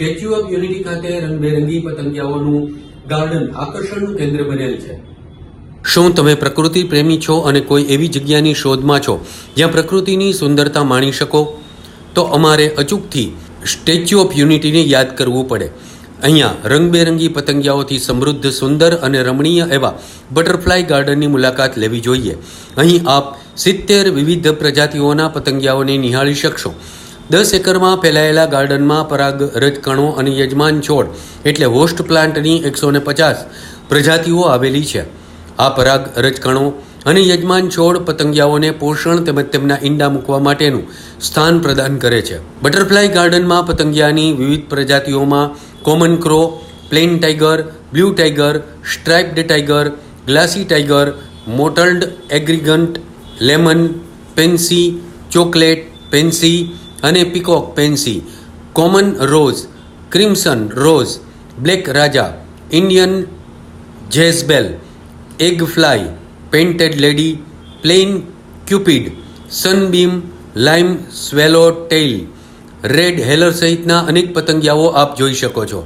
Statue of unity ખાતે રંગબેરંગી પતંગિયાઓનું garden આકર્ષણનું કેન્દ્ર બનેલ છે. શું તમે પ્રકૃતિ પ્રેમી છો અને કોઈ એવી જગ્યાની શોધમાં છો જ્યાં પ્રકૃતિની સુંદરતા માણી શકો? તો અમારે અચૂકથી સ્ટેચ્યુ ઓફ યુનિટીને યાદ કરવું પડે. અહીંયા રંગબેરંગી પતંગિયાઓથી સમૃદ્ધ, સુંદર અને રમણીય એવા બટરફ્લાય ગાર્ડનની મુલાકાત લેવી જોઈએ. અહીં આપ સિત્તેર વિવિધ પ્રજાતિઓના પતંગિયાઓને નિહાળી શકશો. દસ એકરમાં ફેલાયેલા ગાર્ડનમાં પરાગ, રજકણો અને યજમાન છોડ એટલે હોસ્ટ પ્લાન્ટની એકસો ને પચાસ પ્રજાતિઓ આવેલી છે. આ પરાગ, રજકણો અને યજમાન છોડ પતંગિયાઓને પોષણ તેમજ તેમના ઈંડા મૂકવા માટેનું સ્થાન પ્રદાન કરે છે. બટરફ્લાય ગાર્ડનમાં પતંગિયાની વિવિધ પ્રજાતિઓમાં common crow, plain tiger, blue tiger, striped tiger, glassy tiger mottled emigrant, lemon, pansy, chocolate, pansy અને peacock pansy, common rose, crimson rose, black Raja, Indian jezebel eggfly painted lady plain cupid, sunbeam, lime swallowtail, red helen સહિતના અનેક પતંગિયાઓ આપ જોઈ શકો છો.